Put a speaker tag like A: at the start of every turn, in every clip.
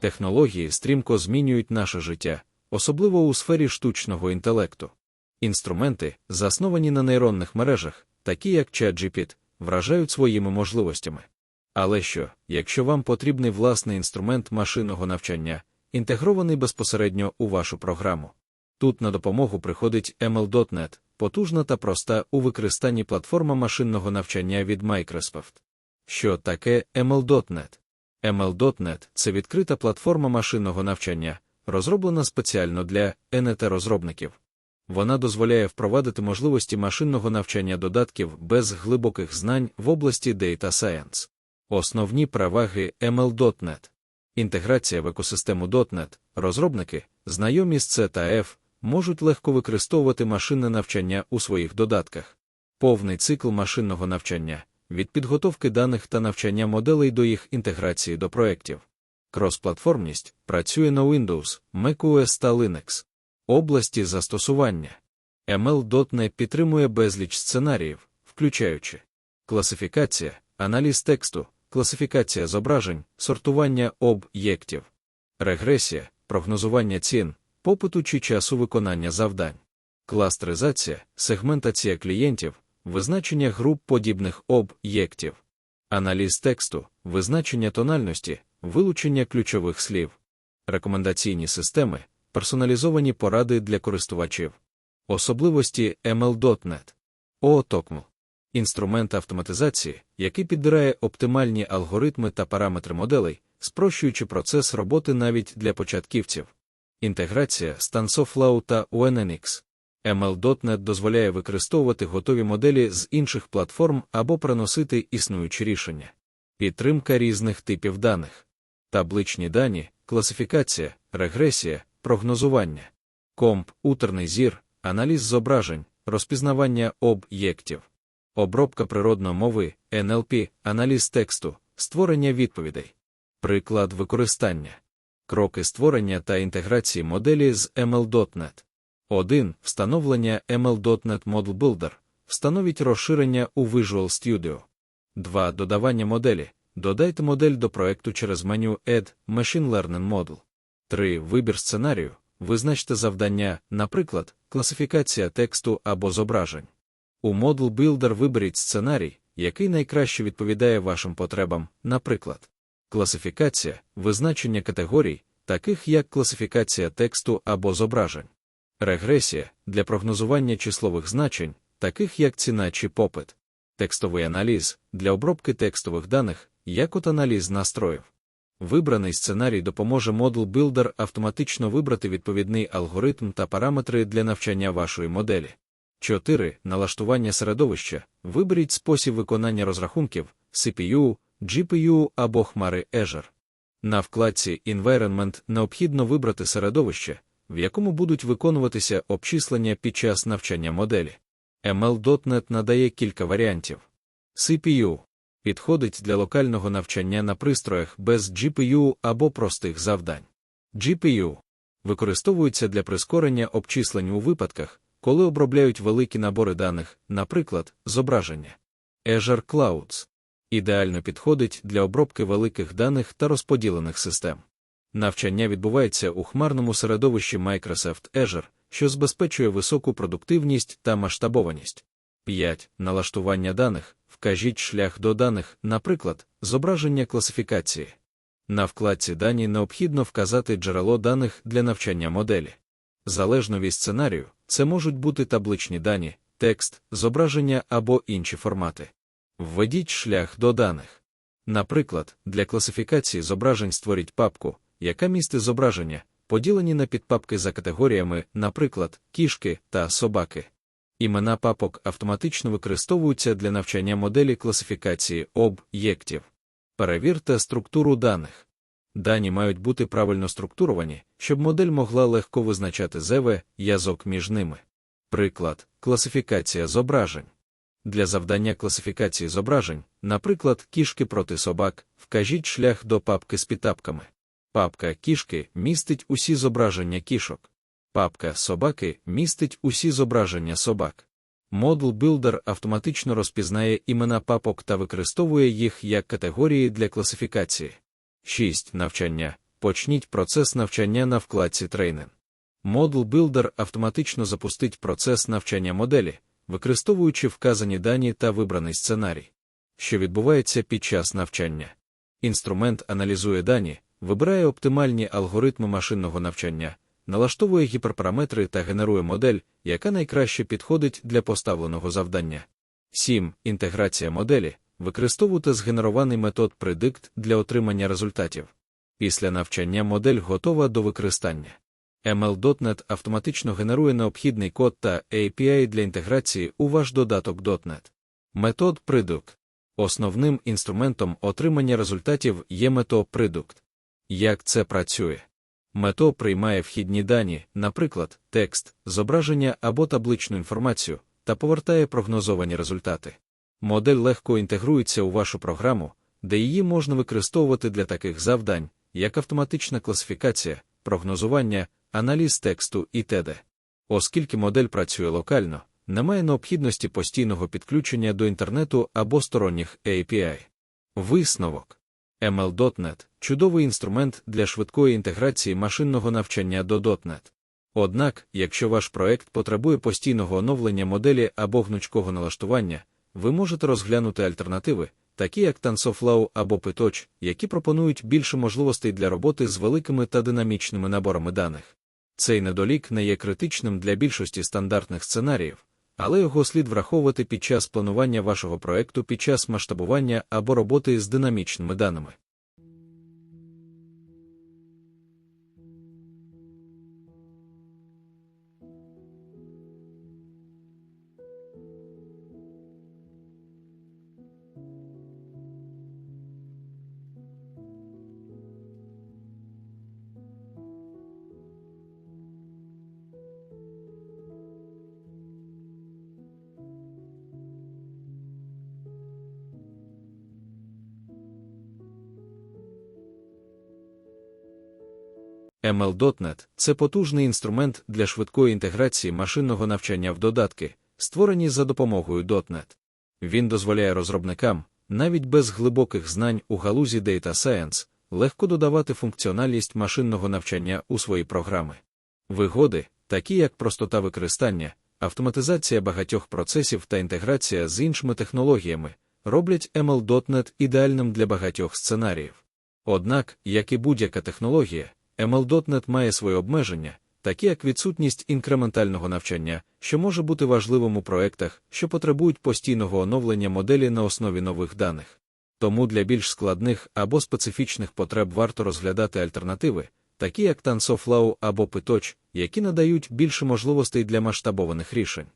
A: Технології стрімко змінюють наше життя, особливо у сфері штучного інтелекту. Інструменти, засновані на нейронних мережах, такі як ChatGPT, вражають своїми можливостями. Але що, якщо вам потрібний власний інструмент машинного навчання, інтегрований безпосередньо у вашу програму? Тут на допомогу приходить ML.NET, потужна та проста у використанні платформа машинного навчання від Microsoft. Що таке ML.NET? ML.NET – це відкрита платформа машинного навчання, розроблена спеціально для НТ-розробників. Вона дозволяє впровадити можливості машинного навчання додатків без глибоких знань в області Data Science. Основні переваги ML.NET. Інтеграція в екосистему .NET, розробники, знайомі з C та F, можуть легко використовувати машинне навчання у своїх додатках. Повний цикл машинного навчання від підготовки даних та навчання моделей до їх інтеграції до проєктів. Кросплатформність працює на Windows, macOS та Linux. Області застосування. ML.NET підтримує безліч сценаріїв, включаючи класифікація, аналіз тексту, класифікація зображень, сортування об'єктів, регресія, прогнозування цін, попиту чи часу виконання завдань, кластеризація, сегментація клієнтів, визначення груп подібних об'єктів, аналіз тексту, визначення тональності, вилучення ключових слів, рекомендаційні системи, персоналізовані поради для користувачів, особливості ML.NET, OOTOCML. Інструмент автоматизації, який підбирає оптимальні алгоритми та параметри моделей, спрощуючи процес роботи навіть для початківців. Інтеграція з TensorFlow та UNNX. ML.NET дозволяє використовувати готові моделі з інших платформ або переносити існуючі рішення. Підтримка різних типів даних, табличні дані, класифікація, регресія, прогнозування, комп, утерний зір, аналіз зображень, розпізнавання об'єктів, обробка природної мови, NLP, аналіз тексту, створення відповідей, приклад використання, кроки створення та інтеграції моделі з ML.NET. 1. Встановлення ML.NET Model Builder. Встановіть розширення у Visual Studio. 2. Додавання моделі. Додайте модель до проекту через меню Add Machine Learning Model. 3. Вибір сценарію. Визначте завдання, наприклад, класифікація тексту або зображень. У Model Builder виберіть сценарій, який найкраще відповідає вашим потребам, наприклад, класифікація, визначення категорій, таких як класифікація тексту або зображень. Регресія для прогнозування числових значень, таких як ціна чи попит, текстовий аналіз для обробки текстових даних, як от аналіз настроїв. Вибраний сценарій допоможе Model Builder автоматично вибрати відповідний алгоритм та параметри для навчання вашої моделі. 4. Налаштування середовища. Виберіть спосіб виконання розрахунків CPU, GPU або хмари Azure. На вкладці Environment необхідно вибрати середовище, в якому будуть виконуватися обчислення під час навчання моделі. ML.NET надає кілька варіантів. CPU підходить для локального навчання на пристроях без GPU або простих завдань. GPU використовується для прискорення обчислень у випадках, коли обробляють великі набори даних, наприклад, зображення. Azure Clouds ідеально підходить для обробки великих даних та розподілених систем. Навчання відбувається у хмарному середовищі Microsoft Azure, що забезпечує високу продуктивність та масштабованість. 5. Налаштування даних. Вкажіть шлях до даних, наприклад, зображення класифікації. На вкладці дані необхідно вказати джерело даних для навчання моделі. Залежно від сценарію, це можуть бути табличні дані, текст, зображення або інші формати. Введіть шлях до даних. Наприклад, для класифікації зображень створіть папку, яка містить зображення, поділені на підпапки за категоріями, наприклад, кішки та собаки. Імена папок автоматично використовуються для навчання моделі класифікації об'єктів. Перевірте структуру даних. Дані мають бути правильно структуровані, щоб модель могла легко визначати ЗВ, язок між ними. Приклад, класифікація зображень. Для завдання класифікації зображень, наприклад, кішки проти собак, вкажіть шлях до папки з підтапками. Папка кішки містить усі зображення кішок. Папка собаки містить усі зображення собак. Model Builder автоматично розпізнає імена папок та використовує їх як категорії для класифікації. 6. Навчання. Почніть процес навчання на вкладці Training. Model Builder автоматично запустить процес навчання моделі, використовуючи вказані дані та вибраний сценарій, що відбувається під час навчання. Інструмент аналізує дані, вибирає оптимальні алгоритми машинного навчання, налаштовує гіперпараметри та генерує модель, яка найкраще підходить для поставленого завдання. 7. Інтеграція моделі. Використовуйте згенерований метод Predict для отримання результатів. Після навчання модель готова до використання. ML.NET автоматично генерує необхідний код та API для інтеграції у ваш додаток .NET. Метод Predict. Основним інструментом отримання результатів є мето Predict. Як це працює? Мето приймає вхідні дані, наприклад, текст, зображення або табличну інформацію, та повертає прогнозовані результати. Модель легко інтегрується у вашу програму, де її можна використовувати для таких завдань, як автоматична класифікація, прогнозування, аналіз тексту і т.д. Оскільки модель працює локально, немає необхідності постійного підключення до інтернету або сторонніх API. Висновок ML.NET чудовий інструмент для швидкої інтеграції машинного навчання до .NET. Однак, якщо ваш проект потребує постійного оновлення моделі або гнучкого налаштування, ви можете розглянути альтернативи, такі як TensorFlow або PyTorch, які пропонують більше можливостей для роботи з великими та динамічними наборами даних. Цей недолік не є критичним для більшості стандартних сценаріїв, але його слід враховувати під час планування вашого проекту під час масштабування або роботи з динамічними даними. ML.NET – це потужний інструмент для швидкої інтеграції машинного навчання в додатки, створені за допомогою .NET. Він дозволяє розробникам, навіть без глибоких знань у галузі Data Science, легко додавати функціональність машинного навчання у свої програми. Вигоди, такі як простота використання, автоматизація багатьох процесів та інтеграція з іншими технологіями, роблять ML.NET ідеальним для багатьох сценаріїв. Однак, як і будь-яка технологія, ML.NET має свої обмеження, такі як відсутність інкрементального навчання, що може бути важливим у проектах, що потребують постійного оновлення моделі на основі нових даних. Тому для більш складних або специфічних потреб варто розглядати альтернативи, такі як TensorFlow або PyTorch, які надають більше можливостей для масштабованих рішень.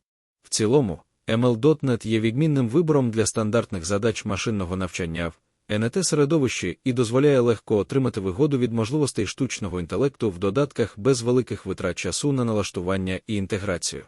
A: В цілому, ML.NET є відмінним вибором для стандартних задач машинного навчання в НТ середовище і дозволяє легко отримати вигоду від можливостей штучного інтелекту в додатках без великих витрат часу на налаштування і інтеграцію.